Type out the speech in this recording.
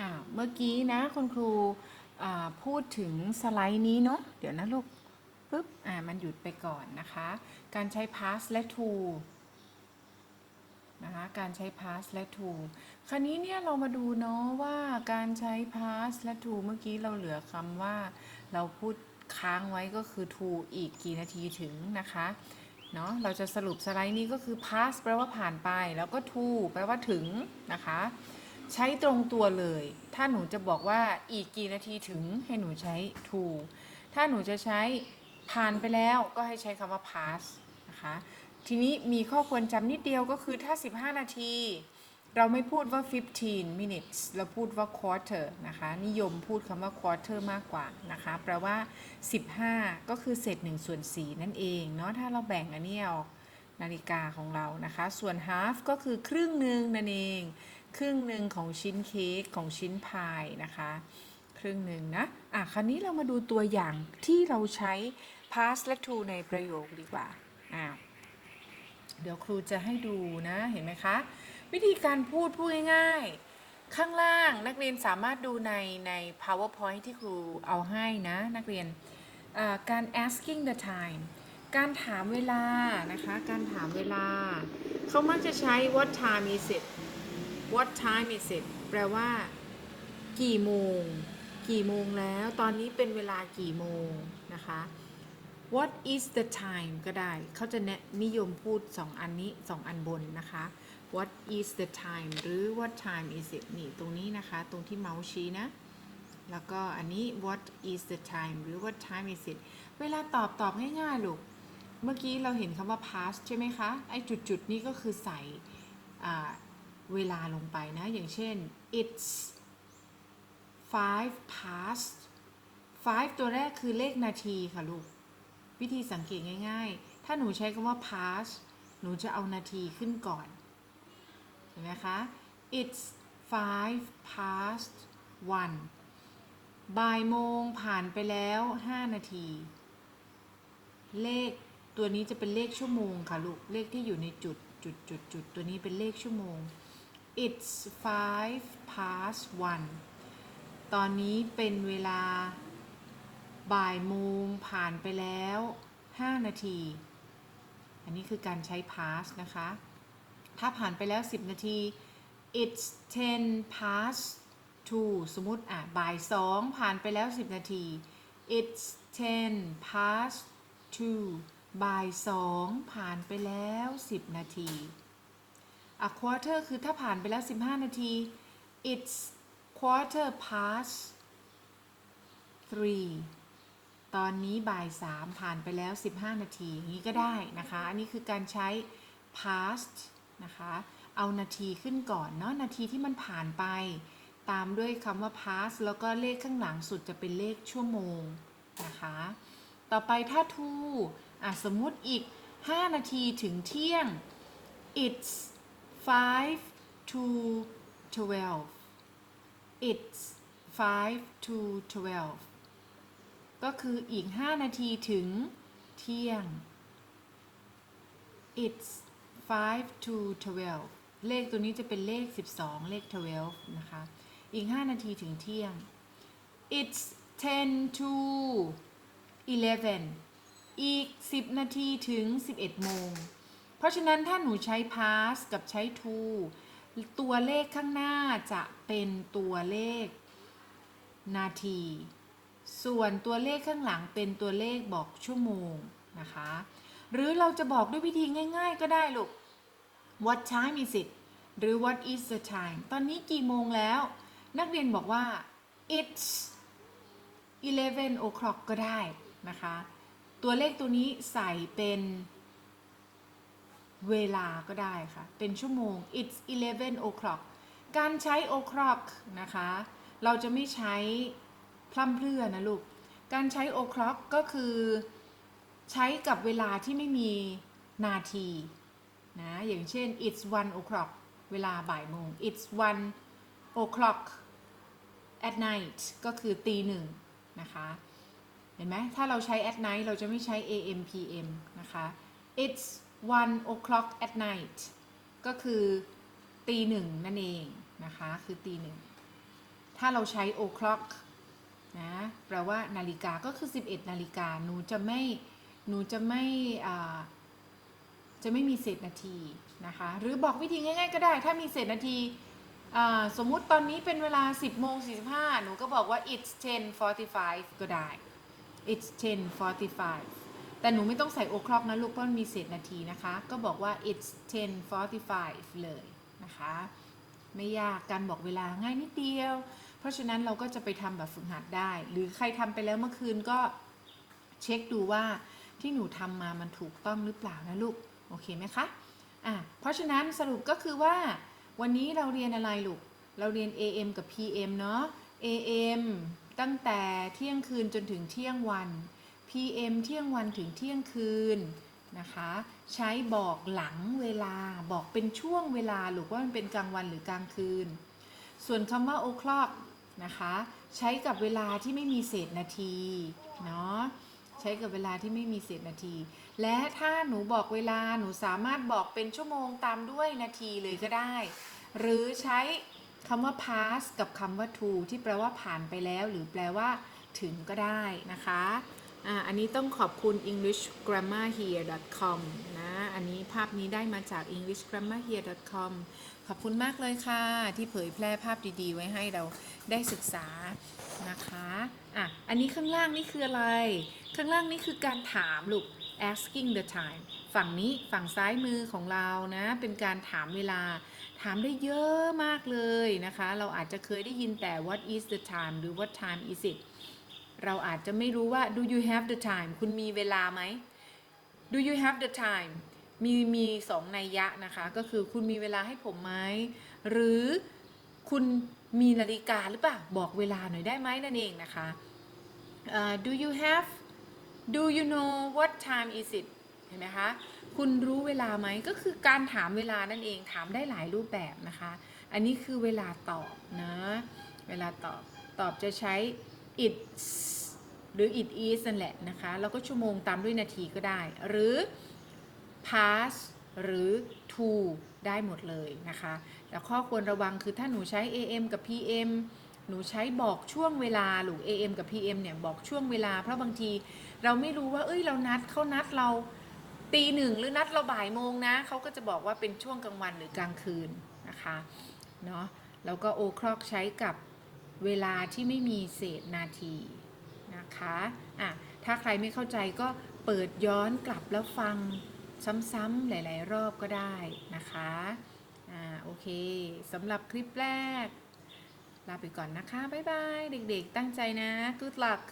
่าเมื่อกี้นะคุณครูพูดถึงสไลด์นี้เนาะเดี๋ยวนะลูกปุ๊บอ่ามันหยุดไปก่อนนะคะ การใช้ past และ to นะคะการใช้ past และ to คราวนี้เนี่ยเรามาดูเนาะว่าการใช้ past และ to เมื่อกี้เราเหลือคำว่าเราพูดค้างไว้ก็คือ to อีกกี่นาทีถึงนะคะเนาะเราจะสรุปสไลด์นี้ก็คือ past แปลว่าผ่านไป แล้วก็ to แปลว่าถึงนะคะ ใช้ตรงตัวเลย ถ้าหนูจะบอกว่าอีกกี่นาทีถึงให้หนูใช้ to ถ้าหนูจะใช้ผ่านไปแล้วก็ให้ใช้คำว่า pass นะคะ ทีนี้มีข้อควรจำนิดเดียวก็คือถ้า 15 นาที เราไม่พูดว่า 15 minutes เราพูดว่า quarter นะคะ นิยมพูดคำว่า quarter มากกว่านะคะ แปลว่า 15 ก็คือเศษ1ส่วน4นั่นเองเนาะ ถ้าเราแบ่งอันนี้ออกนาฬิกาของเรานะคะ ส่วน half ก็คือครึ่งหนึ่งนั่นเอง ครึ่งหนึ่งของชิ้นเค้กของชิ้นพายนะคะ ครึ่งหนึ่งนะ อะคราวนี้เรามาดูตัวอย่างที่เราใช้ past และ to ในประโยคดีกว่าอ่าเดี๋ยวครูจะให้ดูนะ เห็นไหมคะ วิธีการพูดพูดง่ายๆ ข้างล่างนักเรียนสามารถดูในใน powerpoint ที่ครูเอาให้นะ นักเรียนการ asking the time การถามเวลานะคะ การถามเวลา เขามักจะใช้ what time is it what time is it แปลว่า กี่โมง กี่โมงแล้ว ตอนนี้เป็นเวลากี่โมงนะคะ What is the time ก็ได้ เขาจะแนะนิยมพูด 2 อันนี้ 2 อันบนนะคะ What is the time หรือ What time is it นี่ตรงนี้นะคะ ตรงที่เมาส์ชี้นะ แล้วก็อันนี้ What is the time หรือ What time is it เวลาตอบตอบง่ายๆลูก เมื่อกี้เราเห็นคำว่า past ใช่ไหมคะ ไอ้จุดๆนี้ก็คือใส่ เวลาลงไปนะ อย่างเช่น it's five past five ตัวแรกคือเลขนาทีค่ะลูก วิธีสังเกตง่ายๆ ถ้าหนูใช้คำว่า past หนูจะเอานาทีขึ้นก่อน เห็นไหมคะ it's five past one บ่ายโมงผ่านไปแล้ว 5 นาที เลขตัวนี้จะเป็นเลขชั่วโมงค่ะลูก เลขที่อยู่ในจุดจุดจุดจุดตัวนี้เป็นเลขชั่วโมง it's five past one ตอนนี้เป็นเวลาบ่ายโมงผ่านไปแล้ว 5 นาที อันนี้คือการใช้ past นะคะ ถ้าผ่านไปแล้ว 10 นาที it's 10 past two สมมติอะบ่ายสองผ่านไปแล้ว 10 นาที it's 10 past two บ่ายสองผ่านไปแล้ว 10 นาที a quarter คือถ้าผ่านไปแล้ว 15 นาที it's quarter past three ตอนนี้บ่ายสามผ่านไปแล้ว 15 นาทีอย่างนี้ก็ได้นะคะ อันนี้คือการใช้ past นะคะ เอานาทีขึ้นก่อนเนาะ นาทีที่มันผ่านไป ตามด้วยคำว่า past แล้วก็เลขข้างหลังสุดจะเป็นเลขชั่วโมงนะคะ ต่อไปถ้า to อะสมมุติอีก 5 นาทีถึงเที่ยง it's 5 to 12 it's 5 to 12ก็คืออีก 5 นาทีถึงเที่ยง it's 5 to 12เลขตัวนี้จะเป็นเลข 12 เลข 12 นะคะ อีก 5 นาทีถึงเที่ยง it's 10 to 11อีก 10 นาทีถึง 11 โมง เพราะฉะนั้นถ้าหนูใช้ past กับใช้ to ตัวเลขข้างหน้าจะเป็นตัวเลข นาที ส่วนตัวเลขข้างหลังเป็นตัวเลขบอกชั่วโมงนะคะ หรือเราจะบอกด้วยวิธีง่าย ๆ ก็ได้ลูก what time is it หรือ what is the time ตอนนี้กี่โมงแล้ว นักเรียนบอกว่า it's 11 o'clock ก็ได้นะคะ ตัวเลขตัวนี้ใส่เป็น เวลาก็ได้ค่ะ เป็นชั่วโมง it's 11 o'clock การใช้ o'clock นะคะ เราจะไม่ใช้พร่ำเพรื่อนะลูก การใช้ o'clock ก็คือใช้กับเวลาที่ไม่มีนาทีนะ อย่างเช่น it's one o'clock เวลาบ่ายโมง it's one o'clock at night ก็คือตีหนึ่งนะคะ เห็นไหม ถ้าเราใช้ at night เราจะไม่ใช้ am pm นะคะ it's one o'clock at night ก็คือตีหนึ่งนั่นเองนะคะ คือตีหนึ่ง ถ้าเราใช้ o'clock นะแปลว่านาฬิกาก็คือ 11 นาฬิกาหนูจะไม่หนูจะไม่จะไม่มีเศษนาทีนะคะ หรือบอกวิธีง่ายๆก็ได้ ถ้ามีเศษนาทีสมมุติตอนนี้เป็นเวลา 10โมง45 หนูก็บอกว่า it's 10:45 ก็ได้ it's 10:45 แต่หนูไม่ต้องใส่ o'clock นะลูกเพราะมันมีเศษนาทีนะคะ ก็บอกว่า it's 10:45 เลยนะคะ ไม่ยากการบอกเวลาง่ายนิดเดียว เพราะฉะนั้นเราก็จะไปทำแบบฝึกหัดได้ หรือใครทำไปแล้วเมื่อคืนก็เช็คดูว่าที่หนูทำมามันถูกต้องหรือเปล่านะลูก โอเคไหมคะอะเพราะฉะนั้นสรุปก็คือว่า วันนี้เราเรียนอะไรลูก เราเรียน AM กับ PM เนาะ AM ตั้งแต่เที่ยงคืนจนถึงเที่ยงวัน PM เที่ยงวันถึงเที่ยงคืนนะคะ ใช้บอกหลังเวลาบอกเป็นช่วงเวลาหรือว่ามันเป็นกลางวันหรือกลางคืน ส่วนคำว่า o'clock นะคะ ใช้กับเวลาที่ไม่มีเศษนาทีเนาะใช้กับเวลาที่ไม่มีเศษนาที และถ้าหนูบอกเวลาหนูสามารถบอกเป็นชั่วโมงตามด้วยนาทีเลยก็ได้ หรือใช้คำว่า pass กับคำว่า to ที่แปลว่าผ่านไปแล้ว หรือแปลว่าถึงก็ได้นะคะ อ่าอันนี้ต้องขอบคุณ englishgrammarhere.com นะ อันนี้ภาพนี้ได้มาจาก englishgrammarhere.com ขอบคุณมากเลยค่ะ ที่เผยแพร่ภาพดีๆ ไว้ให้เราได้ศึกษานะคะอะอันนี้ข้างล่างนี่คืออะไร ข้างล่างนี่คือการถามลูก asking the time ฝั่งนี้ฝั่งซ้ายมือของเรานะ เป็นการถามเวลา ถามได้เยอะมากเลยนะคะ เราอาจจะเคยได้ยินแต่ what is the time หรือ what time is it เราอาจจะไม่รู้ว่า do you have the time คุณมีเวลาไหม do you have the time มีมีสองนัยยะนะคะ ก็คือคุณมีเวลาให้ผมไหม หรือคุณมีนาฬิกาหรือเปล่า บอกเวลาหน่อยได้ไหมนั่นเองนะคะเอ่อ do you have do you know what time is it เห็นไหมคะ คุณรู้เวลาไหม ก็คือการถามเวลานั่นเอง ถามได้หลายรูปแบบนะคะ อันนี้คือเวลาตอบนะ เวลาตอบ ตอบจะใช้ it หรือ it is นั่นแหละนะคะ แล้วก็ชั่วโมงตามด้วยนาทีก็ได้ หรือ pass หรือ to ได้หมดเลยนะคะ แต่ข้อควรระวังคือถ้าหนูใช้ AM กับ PM หนูใช้บอกช่วงเวลาหรือ AM กับ PM เนี่ยบอกช่วงเวลา เพราะบางทีเราไม่รู้ว่า เอ้ยเรานัดเขานัดเราตีหนึ่งหรือนัดเราบ่ายโมงนะเขาก็จะบอกว่าเป็นช่วงกลางวันหรือกลางคืนนะคะเนาะแล้วก็ o clock ใช้กับ เวลาที่ไม่มีเศษนาทีนะคะอะถ้าใครไม่เข้าใจก็เปิดย้อนกลับแล้วฟังซ้ำๆหลาย ๆ รอบก็ได้นะคะอ่าโอเคสำหรับคลิปแรก ลาไปก่อนนะคะ บ๊ายบาย เด็ก ๆ ตั้งใจนะ good luck